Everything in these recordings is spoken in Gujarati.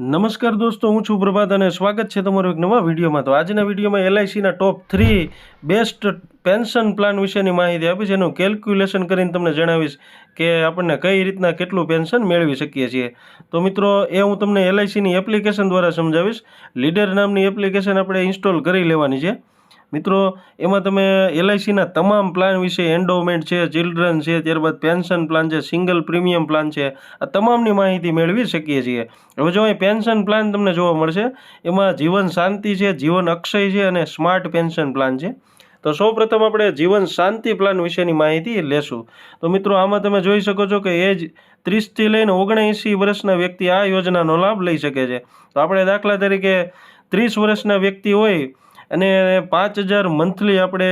નમસ્કાર દોસ્તો, હું છું પ્રભાત અને સ્વાગત છે તમારું એક નવા વિડીયોમાં. તો આજના વિડીયોમાં એલઆઈસીના top three best pension plan વિશેની માહિતી આપીશ એનું કેલ્ક્યુલેશન કરીને તમને જણાવીશ કે આપણને કઈ રીતના કેટલું પેન્શન મેળવી શકીએ છીએ. તો મિત્રો, એ હું તમને એલઆઈસીની એપ્લિકેશન દ્વારા સમજાવીશ. લીડર નામની એપ્લિકેશન આપણે ઇન્સ્ટોલ કરી લેવાની છે. મિત્રો, એમાં તમે એલઆઈસીના તમામ પ્લાન વિશે એન્ડોમેન્ટ છે, ચિલ્ડ્રન છે, ત્યારબાદ પેન્શન પ્લાન છે, સિંગલ પ્રીમિયમ પ્લાન છે, આ તમામની માહિતી મેળવી શકીએ છીએ. હવે જો અહીં પેન્શન પ્લાન તમને જોવા મળશે, એમાં જીવન શાંતિ છે, જીવન અક્ષય છે અને સ્માર્ટ પેન્શન પ્લાન છે. તો સૌપ્રથમ આપણે જીવન શાંતિ પ્લાન વિશેની માહિતી લેશું. તો મિત્રો, આમાં તમે જોઈ શકો છો કે એજ ત્રીસથી લઈને ઓગણએંસી વર્ષના વ્યક્તિ આ યોજનાનો લાભ લઈ શકે છે. તો આપણે દાખલા તરીકે ત્રીસ વર્ષના વ્યક્તિ હોય અને પાંચ હજાર મંથલી આપણે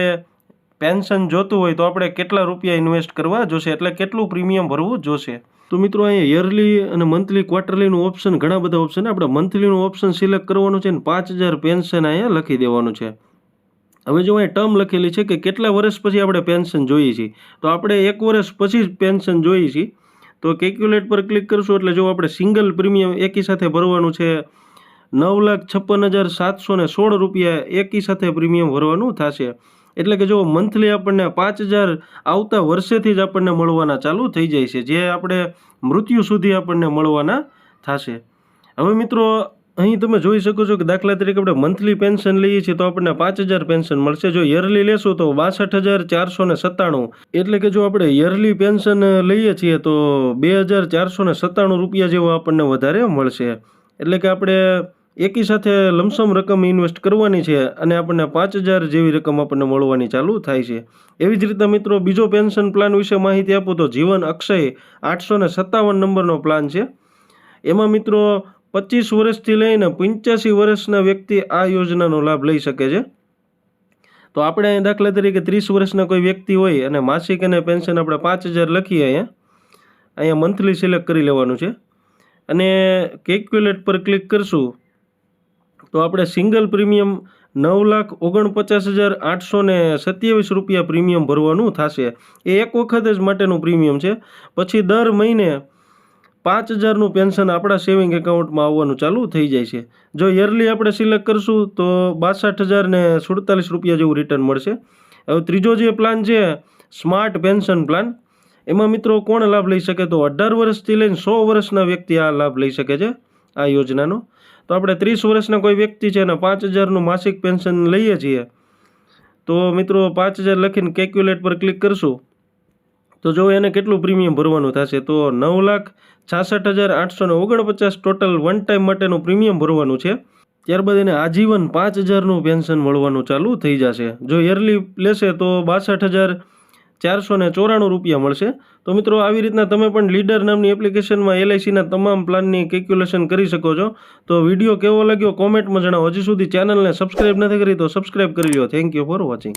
પેન્શન જોતું હોય તો આપણે કેટલા રૂપિયા ઇન્વેસ્ટ કરવા જોશે? એટલે કેટલું પ્રીમિયમ ભરવું જોશે? તો મિત્રો, અહીંયા યરલી અને મંથલી ક્વાર્ટરલીનું ઓપ્શન ઘણા બધા ઓપ્શન આપણે મંથલીનું ઓપ્શન સિલેક્ટ કરવાનું છે અને પાંચ હજાર પેન્શન અહીંયા લખી દેવાનું છે. હવે જો અહીં ટર્મ લખેલી છે કે કેટલા વર્ષ પછી આપણે પેન્શન જોઈએ છીએ, તો આપણે એક વર્ષ પછી જ પેન્શન જોઈએ છીએ. તો કેલ્ક્યુલેટ પર ક્લિક કરશું એટલે જો આપણે સિંગલ પ્રીમિયમ એકી સાથે ભરવાનું છે, નવ લાખ છપ્પન હજાર સાતસો ને સોળ રૂપિયા એકી સાથે પ્રીમિયમ ભરવાનું થશે. એટલે કે જો મંથલી આપણને પાંચ હજાર આવતા વર્ષેથી જ આપણને મળવાના ચાલુ થઈ જાય છે, જે આપણે મૃત્યુ સુધી આપણને મળવાના થશે. હવે મિત્રો અહીં તમે જોઈ શકો છો કે દાખલા તરીકે આપણે મંથલી પેન્શન લઈએ છીએ તો આપણને પાંચ હજાર પેન્શન મળશે. જો યરલી લેશું તો બાસઠ હજાર ચારસો સત્તાણું. એટલે કે જો આપણે યરલી પેન્શન લઈએ છીએ તો બે હજાર ચારસો સત્તાણું રૂપિયા જેવો આપણને વધારે મળશે. એટલે કે આપણે એકી સાથે લમસમ રકમ ઇન્વેસ્ટ કરવાની છે અને આપણને પાંચ હજાર જેવી રકમ આપણને મળવાની ચાલુ થાય છે. એવી જ રીતના મિત્રો બીજો પેન્શન પ્લાન વિશે માહિતી આપો તો જીવન અક્ષય આઠસો સત્તાવન નંબરનો પ્લાન છે. એમાં મિત્રો પચીસ વર્ષથી લઈને પંચ્યાસી વર્ષના વ્યક્તિ આ યોજનાનો લાભ લઈ શકે છે. તો આપણે દાખલા તરીકે ત્રીસ વર્ષના કોઈ વ્યક્તિ હોય અને માસિક અને પેન્શન આપણે પાંચ હજાર લખીએ અહીંયા. અહીંયા મંથલી સિલેક્ટ કરી લેવાનું છે. અને કેલ્ક્યુલેટ પર ક્લિક કરશું તો આપણે સિંગલ પ્રીમિયમ નવ લાખ ઓગણપચાસ હજાર આઠસો ને સત્યાવીસ રૂપિયા પ્રીમિયમ ભરવાનું થશે. એ એક વખત જ માટેનું પ્રીમિયમ છે. પછી દર મહિને પાંચ હજારનું પેન્શન આપણા સેવિંગ એકાઉન્ટમાં આવવાનું ચાલુ થઈ જાય છે. જો યરલી આપણે સિલેક્ટ કરશું, તો બાસઠ હજાર ને સુડતાલીસ રૂપિયા જેવું રિટર્ન મળશે. હવે ત્રીજો જે પ્લાન છે સ્માર્ટ પેન્શન પ્લાન એમાં મિત્રો કોણ લાભ લઈ શકે? તો અઢાર વર્ષથી લઈને સો વર્ષના વ્યક્તિ આ લાભ લઈ શકે છે, આ યોજનાનો. તો આપણે ત્રીસ વર્ષના કોઈ વ્યક્તિ છે અને પાંચ હજારનું માસિક પેન્શન લઈએ છીએ. તો મિત્રો પાંચ હજાર લખીને કેલ્ક્યુલેટ પર ક્લિક કરશું. તો જો એને કેટલું પ્રીમિયમ ભરવાનું થશે, તો નવ લાખ છાસઠ હજાર આઠસો ને ઓગણપચાસ ટોટલ વન ટાઈમ માટેનું પ્રીમિયમ ભરવાનું છે. ત્યારબાદ એને આજીવન પાંચ હજારનું પેન્શન મળવાનું ચાલુ થઈ જશે. જો યરલી લેશે તો બાસઠ હજાર ચારસો ને ચોરાણું રૂપિયા મળશે. તો મિત્રો, આવી રીતના તમે પણ લીડર નામની એપ્લિકેશનમાં એલઆઈસીના તમામ પ્લાનની કેલ્ક્યુલેશન કરી શકો છો. તો વીડિયો કેવો લાગ્યો કોમેન્ટમાં જણાવો. હજી સુધી ચેનલને સબસ્ક્રાઈબ નથી કરી તો સબસ્ક્રાઈબ કરી લો. Thank you for watching